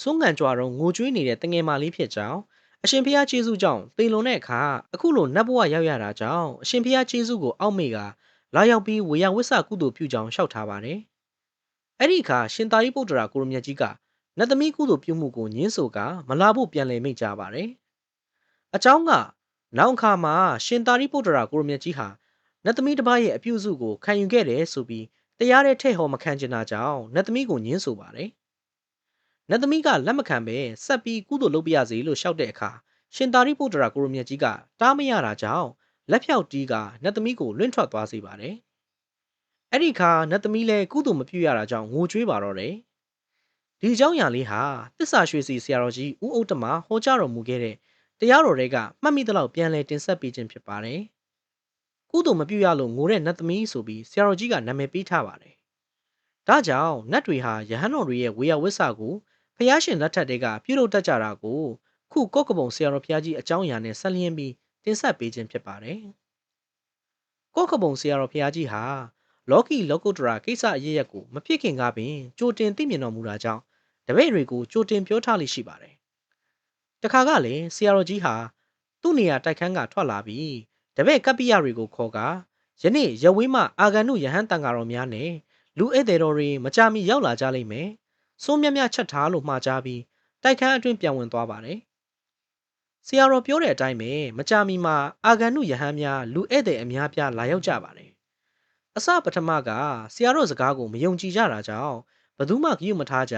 စွန့်ငံကြွတော့ငိုကြွေးနေတဲ့တငယ်မလေးဖြစ်ကြောင်းအရှင်ဖျားကျေးဇူးကြောင့်သေလွန်တဲ့အခါအခုလိုနတ်ဘဝရောက်ရတာကြောင့်အရှင်ဖျားကျေးဇူးကိုအောက်မေ့ကလာရောက်ပြီးဝေယဝစ္စကုသိုလ်ပြုကြောင်းလျှောက်ထားပါတယ်။အဲ့ဒီအခါရှင်သာရိပုတ္တရာကိုရမြတ်ကြီးက နတ်သမီးကုသိုလ်ပြုမှုကိုညှင်းဆိုကမလာဖို့ပြန်လည်မိတ်ကြပါတယ်။အကြောင်းကနောက်အခါမှာရှင်သာရိပုတ္တရာကိုရမြတ်ကြီးဟာနတ်သမီးတစ်ပါးရဲ့အပြုစုကိုခံယူခဲ့တယ်ဆိုပြီးတရားတဲ့ထဲ့ဟောမခံကျင်တာကြောင့်နတ်သမီးကိုညှင်းဆိုပါတယ်။နတ်သမီးကလက်မခံပဲဆက်ပြီးကုသိုလ်လုပ်ပြရစီလို့ရှောက်တဲ့အခါရှင်သာရိပုတ္တရာကိုရမြတ်ကြီးကတားမရတာကြောင့်လက်ဖြောက်တီးကနတ်သမီးကိုလွင့်ထွက်သွားစေပါတယ်။အဲ့ဒီခါနတ်သမီးလည်းကုသိုလ်မပြုရတာကြောင့်ငိုကြွေးပါတော့တယ်။ ဒီအကြောင်းအရာလေးဟာတစ္ဆာရွှေစီဆရာတော်ကြီးဦးဥတ္တမဟောကြားတော်မူခဲ့တဲ့တရားတော်တွေကမှတ်မိသလောက်ပြန်လည်တင်ဆက်ပေးခြင်းဖြစ်ပါတယ်။ကုသိုလ်မပြုရလို့ငိုတဲ့နတ်သမီးဆိုပြီးဆရာတော်ကြီးကနာမည်ပေးထားပါတယ်။ဒါကြောင့်နတ်တွေဟာယဟန်တော်တွေရဲ့ဝေယဝစ္စကိုဖျားရှင်လက်ထက်တွေကပြုလုပ်တတ်ကြတာကိုခုကော့ကပုံဆရာတော်ဖျားကြီးအကြောင်းအရာနဲ့ဆက်လျင်းပြီးတင်ဆက်ပေးခြင်းဖြစ်ပါတယ်။ကော့ကပုံဆရာတော်ဖျားကြီးဟာ လောကီလောကုတ္တရာကိစ္စအရရက်ကိုမဖြစ်ခင်ကပင်ကြိုတင်သိမြင်တော်မူတာကြောင့်တပည့်တွေကိုကြိုတင်ပြောထားလိရှိပါတယ်။တခါကလည်းဆရာတော်ကြီးဟာသူ့နေရာတိုက်ခန်းကထွက်လာပြီးတပည့်ကပ္ပိယတွေကိုခေါ်ကယနေ့ရဝေးမှအာဂန္ဓုယဟန်တန်ဃာတော်များနဲ့လူဧည့်သည်တော်တွေမကြမီရောက်လာကြလိမ့်မယ်။စိုးမြတ်မြတ်ချက်ထားလို့မှားကြပြီးတိုက်ခန်းအတွင်းပြန်ဝင်သွားပါတယ်ဆရာတော်ပြောတဲ့အတိုင်းပဲမကြာမီမှာအာဂန္နုယဟန်များလူဧည့်သည်အများပြားလာရောက်ကြပါတယ် အစပထမကဆရာတော်စကားကိုမယုံကြည်ကြတာကြောင့်ဘသူမှဂရုမထားကြ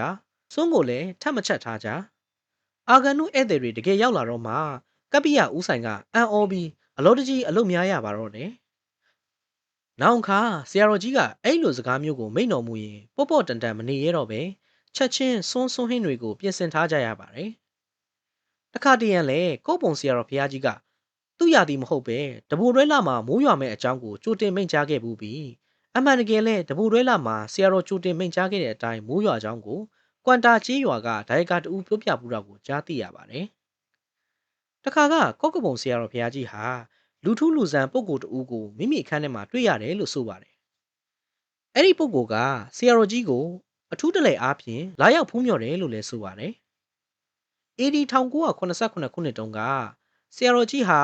စွန်းကိုလည်းထပ်မချက်ထားကြအာဂန္နုဧည့်သည်တွေတကယ်ရောက်လာတော့မှကပ္ပိယဦးဆိုင်ကအံ့ဩပြီးအလောတကြီးအလုတ်များရပါတော့တယ်နောက်ခါဆရာတော်ကြီးကအဲ့လိုစကားမျိုးကိုမိန့်တော်မူရင်ပေါ့ပေါ့တန်တန်မနေရတော့ပဲချက်ချင်းစွန်းစွန်းဟင်းတွေကိုပြင်ဆင်ထားကြရပါတယ်တခါတရံလဲကော့ပုံဆရာတော်ဘုရားကြီးက သူ့ရသည်မဟုတ်ပဲတဘူတွဲလာမှာမိုးရွာမဲ့အကြောင်းကိုကြိုတင်မိန့်ကြားခဲ့ဘူးပြီးအမှန်တကယ်လဲတဘူတွဲလာမှာဆရာတော်ကြိုတင်မိန့်ကြားခဲ့တဲ့အတိုင်းမိုးရွာကြောင်းကိုကွမ်တာကြီးရွာကဒိုင်ကာတူပြောပြပူတာကိုကြားသိရပါတယ်။တခါကကော့ကပုံဆရာတော်ဘုရားကြီးဟာလူထုလူဆန်ပုဂ္ဂိုလ်တဦးကိုမိမိအခန်းထဲမှာတွေ့ရတယ်လို့ဆိုပါတယ်။အဲ့ဒီပုဂ္ဂိုလ်ကဆရာတော်ကြီးကိုအထူးတလဲအားဖြင့်လာရောက်ဖူးမြော်တယ်လို့လည်းဆိုပါတယ်။ AD 1989ခုနှစ်တုန်းကဆရာတော်ကြီးဟာ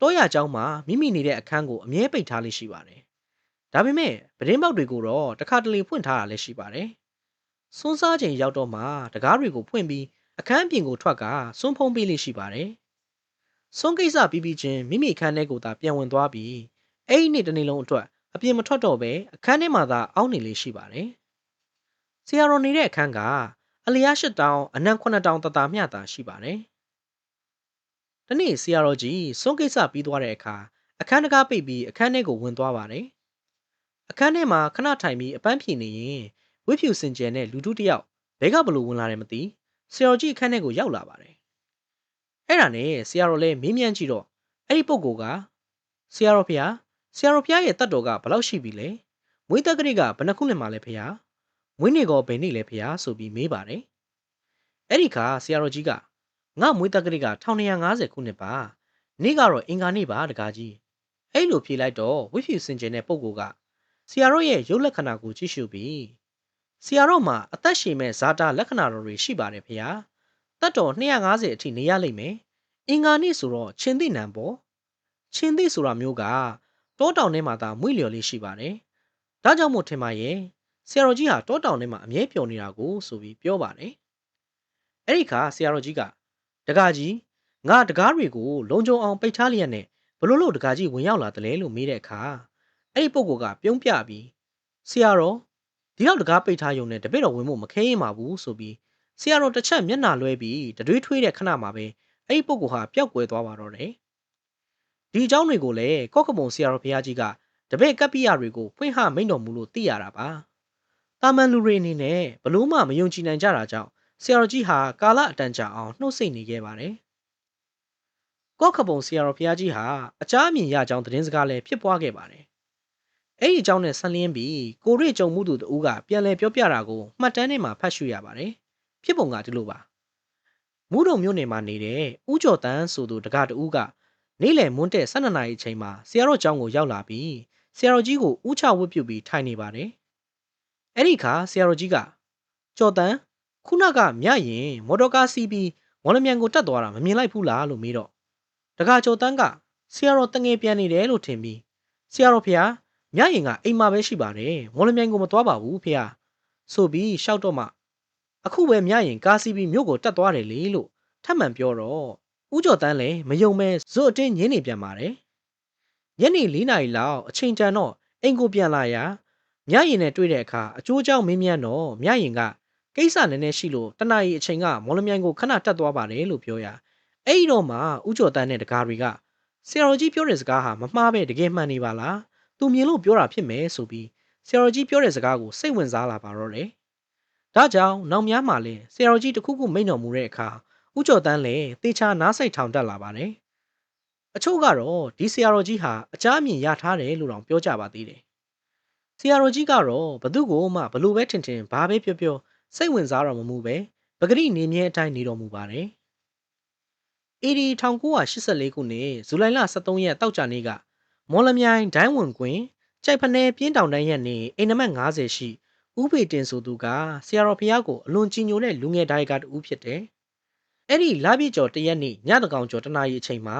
တောရကျောင်းမှာမိမိနေတဲ့အခန်းကိုအမြဲပိတ်ထားလေးရှိပါတယ်။ဒါပေမဲ့ပဒင်းပေါက်တွေကိုတော့တခါတလေဖွင့်ထားတာလည်းရှိပါတယ်။စွန်းစားချိန်ရောက်တော့မှတကားတွေကိုဖွင့်ပြီးအခန်းအပြင်ကိုထွက်ကစွန်းဖုံးပေးလေးရှိပါတယ်။စွန်းကိစ္စပြီးပြီးချင်းမိမိအခန်းထဲကိုသာပြန်ဝင်သွားပြီးအဲ့ဒီနေ့တနေ့လုံးအတွက်အပြင်မထွက်တော့ပဲအခန်းထဲမှာသာအောင်းနေလေးရှိပါတယ်။ဆရာတော်နေတဲ့အခန်းကအလျား၈တောင်အနံ့9တောင်တတာမျှတာရှိပါတယ်။ တနေ့ဆရာတော်ကြီးစွန့်ကိစ္စပြီးသွားတဲ့အခါအခန်းတကားပိတ်ပြီးအခန်းထဲကိုဝင်သွားပါတယ်။အခန်းထဲမှာခဏထိုင်ပြီးအပန်းဖြေနေရင်ဝိဖြူစင်ကြယ်နဲ့လူထုတယောက်ဘဲကဘလို့ဝင်လာတယ်မသိဆရာတော်ကြီးအခန်းထဲကိုရောက်လာပါတယ်။အဲ့ဒါနဲ့ဆရာတော်လည်းမေးမြန်းကြည့်တော့အဲ့ဒီပုဂ္ဂိုလ်ကဆရာတော်ဖျားဆရာတော်ဖျားရဲ့တတ်တော်ကဘယ်လောက်ရှိပြီလဲ။မွေးတက်ကလေးကဘယ်နှခုနှစ်မှလဲဖျား။မွေးနေကောဘယ်နေ့လဲဖျားဆိုပြီးမေးပါတယ်။အဲ့ဒီခါဆရာတော်ကြီးက ငါမွေးတက်ကလေးက1250ခုနှစ်ပါနေ့ကတော့အင်္ဂါနေ့ပါတကားကြီးအဲ့လိုဖြေလိုက်တော့ဝိဖြူစင်ကျင်တဲ့ပုံကိုကဆရာတို့ရဲ့ရုပ်လက္ခဏာကိုကြည့်ရှုပြီးဆရာတို့မှာအသက်ရှင်မဲ့ဇာတာလက္ခဏာတော်တွေရှိပါတယ်ဖေဟာတတ်တော်250အထိနေရလိမ့်မယ်အင်္ဂါနေ့ဆိုတော့ချင်းသိနံပေါ့ချင်းသိဆိုတာမျိုးကတောတောင်ထဲမှာသာမွေ့လျော်လေးရှိပါတယ်ဒါကြောင့်မို့ထင်ပါရဲ့ဆရာတော်ကြီးဟာတောတောင်ထဲမှာအမြဲပျော်နေတာကိုဆိုပြီးပြောပါတယ်အဲ့ဒီခါဆရာတော်ကြီးက တကားကြီးငါတကားတွေကိုလုံခြုံအောင်ပိတ်ထားလျက်နဲ့ဘလို့လို့တကားကြီးဝင်ရောက်လာတယ်လဲလို့မေးတဲ့အခါအဲ့ဒီပုဂ္ဂိုလ်ကပြုံးပြပြီးဆရာတော်ဒီတော့တကားပိတ်ထားရုံနဲ့တပည့်တော်ဝင်ဖို့မခဲရင်ပါဘူးဆိုပြီးဆရာတော်တစ်ချက်မျက်နှာလွှဲပြီးတတွေးထွေးတဲ့ခဏမှာပဲအဲ့ဒီပုဂ္ဂိုလ်ဟာပျောက်ကွယ်သွားပါတော့တယ်ဒီအကြောင်းတွေကိုလည်းကော့ကပုံဆရာတော်ဘုရားကြီးကတပည့်ကပ္ပိယတွေကိုဖွင့်ဟမိန်တော်မူလို့သိရတာပါတာမန်လူတွေအနေနဲ့ဘလို့မှမယုံကြည်နိုင်ကြတာကြောင့် ဆရာတော်ကြီးဟာကာလအတန်ကြာအောင်နှုတ်ဆက်နေခဲ့ပါတယ်။ကော့ခပုံဆရာတော်ဘုရားကြီးဟာအကြမ်းအမြင်ရကြောင်းသတင်းစကားလည်းဖြစ်ပွားခဲ့ပါတယ်။အဲ့ဒီအကြောင်းနဲ့ဆက်လင်းပြီးကိုရိကြုံမှုသူတူကပြန်လည်ပြောပြတာကိုမှတ်တမ်းထဲမှာဖတ်ရှုရပါတယ်။ဖြစ်ပုံကဒီလိုပါ။မူးတုံမြို့နယ်မှာနေတဲ့ဦးကျော်တန်းဆိုသူတကားတူကနေ့လယ်မွန်းတဲ့12နာရီအချိန်မှာဆရာတော်ကျောင်းကိုရောက်လာပြီးဆရာတော်ကြီးကိုဥချဝတ်ပြုပြီးထိုင်နေပါတယ်။အဲ့ဒီခါဆရာတော်ကြီးကကျော်တန်း ခုနကမြရင်မော်တော်ကားစီးပြီးမော်လမြိုင်ကိုတက်သွားတာမမြင်လိုက်ဘူးလားလို့မေးတော့တခါကျော်တန်းကဆရာတော်တငယ်ပြန်နေတယ်လို့ထင်ပြီးဆရာတော်ဖျားမြရင်ကအိမ်မှာပဲရှိပါတယ်မော်လမြိုင်ကိုမသွားပါဘူးဖျားဆိုပြီးရှောက်တော့မှအခုပဲမြရင်ကားစီးပြီးမြို့ကိုတက်သွားတယ်လေလို့ထပ်မံပြောတော့ဦးကျော်တန်းလည်းမယုံမဲဇွတ်အတင်းညင်းနေပြန်ပါတယ်ညနေ၄နာရီလောက်အချိန်တန်တော့အိမ်ကိုပြန်လာရာမြရင်နဲ့တွေ့တဲ့အခါအကျိုးကြောင့်မင်းမြန်းတော့မြရင်က ကိစ္စနည်းနည်းရှိလို့တနာရီအချိန်ကမော်လမြိုင်ကိုခဏတက်သွားပါတယ်လို့ပြောရအဲ့ဒီတော့မှဥကျော်တန်းနဲ့တကားတွေကဆရာတော်ကြီးပြောတဲ့စကားဟာမမှားပဲတကယ်မှန်နေပါလားသူမြင်လို့ပြောတာဖြစ်မယ်ဆိုပြီးဆရာတော်ကြီးပြောတဲ့စကားကိုစိတ်ဝင်စားလာပါတော့တယ်ဒါကြောင့်နောက်များမှာလည်းဆရာတော်ကြီးတခုခုမိန့်တော်မူတဲ့အခါဥကျော်တန်းလည်းတေချာနားစိတ်ထောင်တက်လာပါတယ်အချို့ကတော့ဒီဆရာတော်ကြီးဟာအကြမ်းမြင်ရထားတယ်လို့တောင်ပြောကြပါသေးတယ်ဆရာတော်ကြီးကတော့ဘသူ့ကိုမှဘလို့ပဲထင်ထင်ဘာပဲပြောပြော စိတ်ဝင်စားတော်မမူပဲပဂရိနေမြဲအတိုင်းနေတော်မူပါတယ်။ AD 1984ခုနှစ်ဇူလိုင်လ23ရက်တောက်ကြနေ့ကမော်လမြိုင်ဒိုင်းဝင်ကွင်ကြိုက်ဖနဲပြင်းတောင်တန်းရက်နေအိမ်နံပါတ်90ရှိဥပေတင်ဆိုသူကဆရာတော်ဖျားကိုအလွန်ကြည်ညိုတဲ့လူငယ်ဒိုင်ကာတူဖြစ်တယ်။အဲ့ဒီလာပြည့်ကျော်တရက်နေ့ညတကောင်ကျော်တနာရီအချိန်မှာ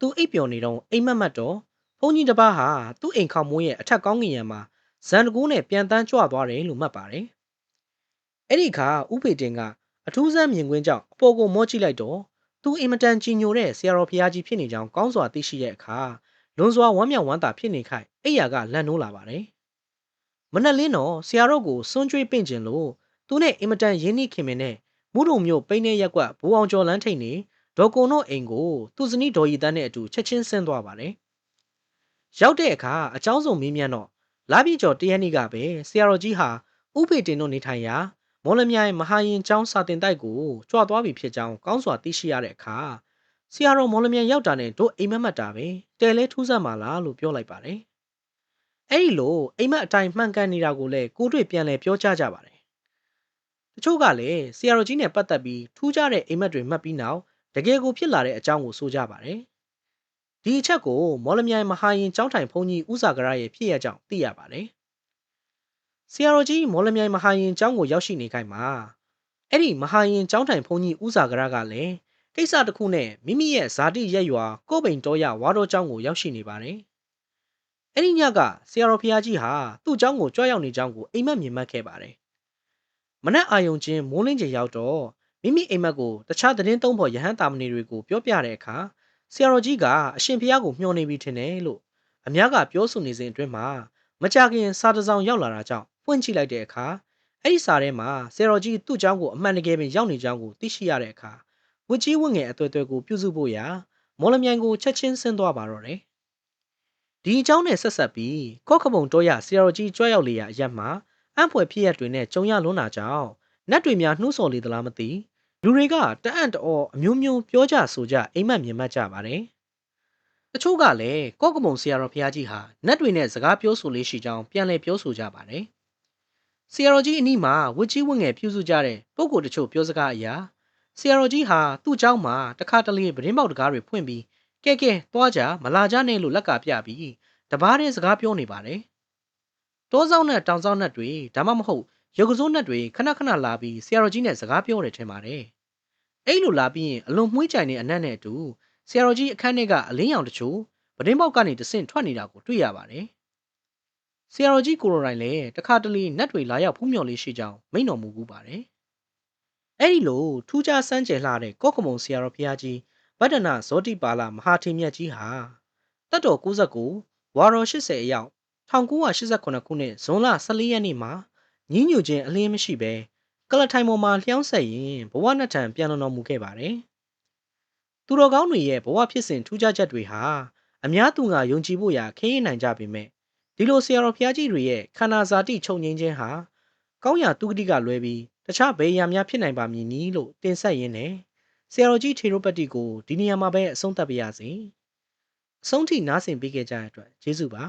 သူအိပ်ပျော်နေတော့အိမ်မက်မက်တော့ဘုန်းကြီးတစ်ပါးဟာသူ့အိမ်ခေါမိုးရဲ့အထက်ကောင်းကင်ယံမှာဇန်တကူးနဲ့ပြန်တန်းကြွသွားတယ်လို့မှတ်ပါတယ်။ အဲ့ဒီခါဥဖေတင်ကအထူးဆန်းမြင်ကွင်းကြောင့်အပေါ်ကိုမော့ကြည့်လိုက်တော့သူအင်မတန်ကြည်ညိုတဲ့ဆရာတော်ဘုရားကြီးဖြစ်နေကြောင်းကောင်းစွာသိရှိတဲ့အခါလွန်စွာဝမ်းမြောက်ဝမ်းသာဖြစ်နေခိုက်အိယာကလန့်နိုးလာပါတယ်။မနက်လင်းတော့ဆရာတော်ကိုစွန့်ကြွေးပင့်ကျင်လို့သူနဲ့အင်မတန်ရင်းနှီးခင်မင်နဲ့မုဒုံမျိုးပိန်းနေရက်ကွက်ဘူအောင်ကျော်လန်းထိန်နေဒေါ်ကုံတို့အိမ်ကိုသူ့ဇနီးဒေါ်ရီတန်းနဲ့အတူချက်ချင်းဆင်းသွားပါတယ်။ရောက်တဲ့အခါအเจ้าစုံမင်းမြန်းတော့လာပြည့်ကျော်တရက်နေ့ကပဲဆရာတော်ကြီးဟာဥဖေတင်တို့နေထိုင်ရာ မော်လမြိုင်မဟာရင်ကျောင်းစာတင်တိုက်ကိုကြွားသွားပြီဖြစ်ကြောင်းကောင်းစွာသိရှိရတဲ့အခါဆရာတော်မော်လမြိုင်ရောက်တာနဲ့တို့အိမ်မက်မက်တာပဲတဲလဲထူးဆန်းပါလားလို့ပြောလိုက်ပါတယ်အဲ့ဒီလိုအိမ်မက်အတိုင်းမှန်ကန်နေတာကိုလည်းကိုတွေ့ပြန်လဲပြောကြကြပါတယ်တချို့ကလည်းဆရာတော်ကြီးနဲ့ပတ်သက်ပြီးထူးခြားတဲ့အိမ်မက်တွေမှတ်ပြီးနောက်တကယ်ကိုဖြစ်လာတဲ့အကြောင်းကိုဆိုကြပါတယ်ဒီအချက်ကိုမော်လမြိုင်မဟာရင်ကျောင်းထိုင်ဘုန်းကြီးဦးစာကရရဲ့ဖြစ်ရကြောင်းသိရပါတယ် ဆရာတော်ကြီးမော်လမြိုင်မဟာရင်ကျောင်းကိုရောက်ရှိနေခိုင်မှာအဲ့ဒီမဟာရင်ကျောင်းထိုင်ဘုန်းကြီးဦးစာကရကလည်းကိစ္စတစ်ခုနဲ့မိမိရဲ့ဇာတိရက်ရွာကိုပိန်တော်ရဝါတော်ကျောင်းကိုရောက်ရှိနေပါတယ်။အဲ့ဒီညကဆရာတော်ဖျားကြီးဟာသူ့ကျောင်းကိုကြွရောက်နေကြောင်းကိုအိမ်မက်မြင်မှတ်ခဲ့ပါတယ်။မနက်အာယုံချင်းမိုးလင်းချိန်ရောက်တော့မိမိအိမ်မက်ကိုတခြားသတင်းသုံးဖို့ရဟန်းတာမဏေတွေကိုပြောပြတဲ့အခါဆရာတော်ကြီးကအရှင်ဖျားကိုမျှော်နေပြီထင်တယ်လို့အများကပြောဆိုနေစဉ်အတွင်းမှာမကြခင်စာတစ်စောင်ရောက်လာတာကြောင့် ဖွင့်ကြည့်လိုက်တဲ့အခါအဲ့ဒီစာထဲမှာဆရာတော်ကြီးသူ့ကျောင်းကိုအမှန်တကယ်ပင်ရောက်နေကြောင်းကိုသိရှိရတဲ့အခါဝစ်ကြီးဝင့်ငယ်အသွဲသွဲကိုပြုစုဖို့ရာမော်လမြိုင်ကိုချက်ချင်းဆင်းသွားပါတော့တယ်။ဒီအကြောင်းနဲ့ဆက်ဆက်ပြီးကော့ခပုံတောရဆရာတော်ကြီးကြွရောက်လေရာအရက်မှာအံ့ဖွယ်ဖြစ်ရတွေနဲ့ကြုံရလွန်းတာကြောင့်နတ်တွေများနှှိုးဆော်လေသလားမသိလူတွေကတအံ့တော်အမျိုးမျိုးပြောကြဆိုကြအိမ်မက်မြင်မှတ်ကြပါတယ်။တချို့ကလည်းကော့ကမုံဆရာတော်ဘုရားကြီးဟာနတ်တွေနဲ့စကားပြောဆိုလေးရှိကြောင်းပြန်လည်ပြောဆိုကြပါတယ်။ ဆရာတော်ကြီးအနီးမှာဝစ်ကြီးဝင့်ငယ်ပြုစုကြတဲ့ပုဂ္ဂိုလ်တချို့ပြောစကားအရာဆရာတော်ကြီးဟာသူ့เจ้าမှာတခါတလေပရင်းပေါက်တကားတွေဖွင့်ပြီးကဲကဲသွားကြမလာကြနဲ့လို့လက်ကပြပြီးတပားတဲ့စကားပြောနေပါတယ်။တောဆောင်နဲ့တောင်ဆောင်နဲ့တွေဒါမှမဟုတ်ရုပ်ကစိုးနဲ့တွေခဏခဏလာပြီးဆရာတော်ကြီးနဲ့စကားပြောတယ်ထင်ပါတယ်။အဲ့လိုလာပြီးရင်အလွန်မှုှကြိုင်တဲ့အနက်နဲ့အတူဆရာတော်ကြီးအခန်းထဲကအလင်းရောင်တချို့ပရင်းပေါက်ကနေတဆင့်ထွက်နေတာကိုတွေ့ရပါတယ်။ ဆရာတော်ကြီးကိုရိုတိုင်းလည်းတခါတလေနတ်တွေလာရောက်ဖူးမြော်လေးရှိကြောင်းမိန့်တော်မူဘူးပါတယ်။အဲ့ဒီလိုထူးခြားစမ်းကြယ်လှတဲ့ကော့ကမုံဆရာတော်ဘုရားကြီးဗဒ္ဒနာဇောတိပါလမဟာထေမြတ်ကြီးဟာတတ်တော်69ဝါတော်80အရောက်1989ခုနှစ်ဇွန်လ14ရက်နေ့မှာညင်းညူခြင်းအလင်းမရှိဘဲကလထိုင်ပေါ်မှာလျှောင်းဆက်ရင်ဘဝနှစ်ထံပြန်တော်မူခဲ့ပါတယ်။သူတော်ကောင်းတွေရဲ့ဘဝဖြစ်စဉ်ထူးခြားချက်တွေဟာအများသူငါယုံကြည်ဖို့ရာခင်းရင်နိုင်ကြပေမဲ့ ဒီလိုဆရာတော်ဘုရားကြီးတွေရဲ့ခန္ဓာဇာတိချုပ်ငင်းခြင်းဟာကောင်းရာသူဂတိကလွဲပြီးတခြားဘယ်အရာများဖြစ်နိုင်ပါမည်နည်းလို့တင်ဆက်ရင်းနဲ့ဆရာတော်ကြီးထေရိုပတိကိုဒီနေရာမှာပဲအဆုံးသတ်ပါရစေအဆုံးထိနားဆင်ပေးခဲ့ကြတဲ့အတွက်ကျေးဇူးပါ